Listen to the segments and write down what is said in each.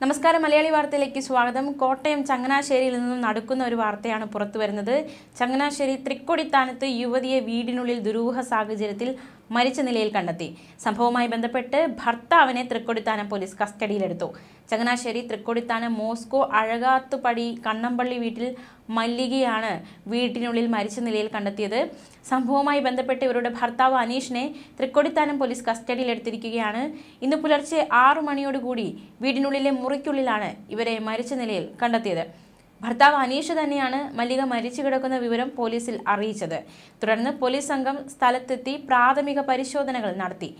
നമസ്കാരം മലയാളി വാർത്തയിലേക്ക് സ്വാഗതം. കോട്ടയം ചങ്ങനാശ്ശേരിയിൽ നിന്നും നടക്കുന്ന ഒരു വാർത്തയാണ് പുറത്തു വരുന്നത് ചങ്ങനാശ്ശേരി തൃക്കൊടിത്താനത്ത് യുവതിയെ വീടിനുള്ളിൽ ദുരൂഹ സാഹചര്യത്തിൽ മരിച്ച നിലയിൽ കണ്ടെത്തി. സംഭവവുമായി ബന്ധപ്പെട്ട് ഭർത്താവിനെ തൃക്കൊടിത്താനം പോലീസ് കസ്റ്റഡിയിലെടുത്തു. ചങ്ങനാശ്ശേരി തൃക്കൊടിത്താനം മോസ്കോ അഴകാത്തുപടി കണ്ണമ്പള്ളി വീട്ടിൽ മല്ലികയാണ് വീട്ടിനുള്ളിൽ മരിച്ച നിലയിൽ കണ്ടെത്തിയത്. സംഭവവുമായി ബന്ധപ്പെട്ട് ഇവരുടെ ഭർത്താവ് അനീഷിനെ തൃക്കൊടിത്താനം പോലീസ് കസ്റ്റഡിയിലെടുത്തിരിക്കുകയാണ്. ഇന്ന് പുലർച്ചെ ആറു മണിയോടുകൂടി വീടിനുള്ളിലെ മുറിക്കുള്ളിലാണ് ഇവരെ മരിച്ച നിലയിൽ കണ്ടെത്തിയത്. ഭർത്താവ് അനീഷ് തന്നെയാണ് മല്ലിക മരിച്ചു കിടക്കുന്ന വിവരം പോലീസിൽ അറിയിച്ചത്. തുടർന്ന് പോലീസ് സംഘം സ്ഥലത്തെത്തി പ്രാഥമിക പരിശോധനകൾ നടത്തി.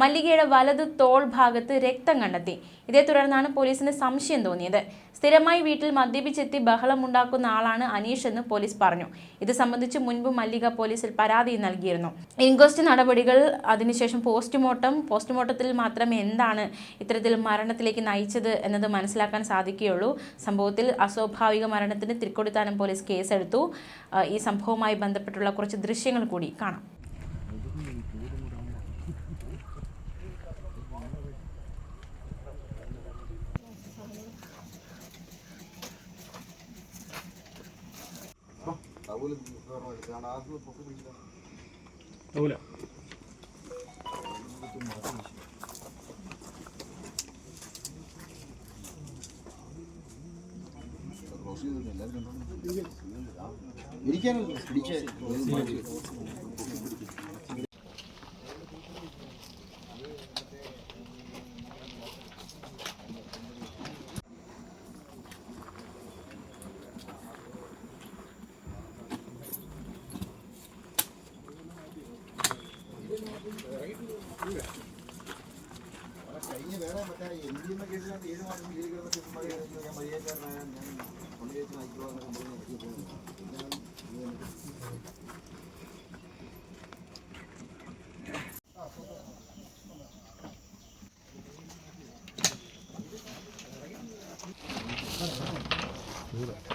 മല്ലികയുടെ വലത് തോൾ ഭാഗത്ത് രക്തം കണ്ടെത്തി. ഇതേ തുടർന്നാണ് പോലീസിന് സംശയം തോന്നിയത്. സ്ഥിരമായി വീട്ടിൽ മദ്യപിച്ചെത്തി ബഹളമുണ്ടാക്കുന്ന ആളാണ് അനീഷ് എന്ന് പോലീസ് പറഞ്ഞു. ഇത് സംബന്ധിച്ച് മുൻപ് മല്ലിക പോലീസിൽ പരാതി നൽകിയിരുന്നു. ഇൻക്വസ്റ്റ് നടപടികൾ അതിനുശേഷം പോസ്റ്റ്മോർട്ടം പോസ്റ്റ്മോർട്ടത്തിൽ മാത്രമേ എന്താണ് ഇത്തരത്തിൽ മരണത്തിലേക്ക് നയിച്ചത് എന്നത് മനസ്സിലാക്കാൻ സാധിക്കുകയുള്ളൂ. സംഭവത്തിൽ അസ്വാഭാവിക മരണത്തിന് തിരുക്കൊടിത്താനം പോലീസ് കേസെടുത്തു. ഈ സംഭവവുമായി ബന്ധപ്പെട്ടുള്ള കുറച്ച് ദൃശ്യങ്ങൾ കൂടി കാണാം. ആവൂല ഇരിക്കാനല്ലോ? പിടിച്ച് കഴിഞ്ഞ വേറെ മറ്റേ എം ഡി എന്ന കേസിനകത്ത് ഏഴ് ഞാൻ മര്യാദക്കാരനായ ഞാൻ കൊണ്ടുപോയി നയിക്കുവാന്നൊക്കെ പറഞ്ഞ് നടത്തി പോകുന്നു പിന്നെ ഇത്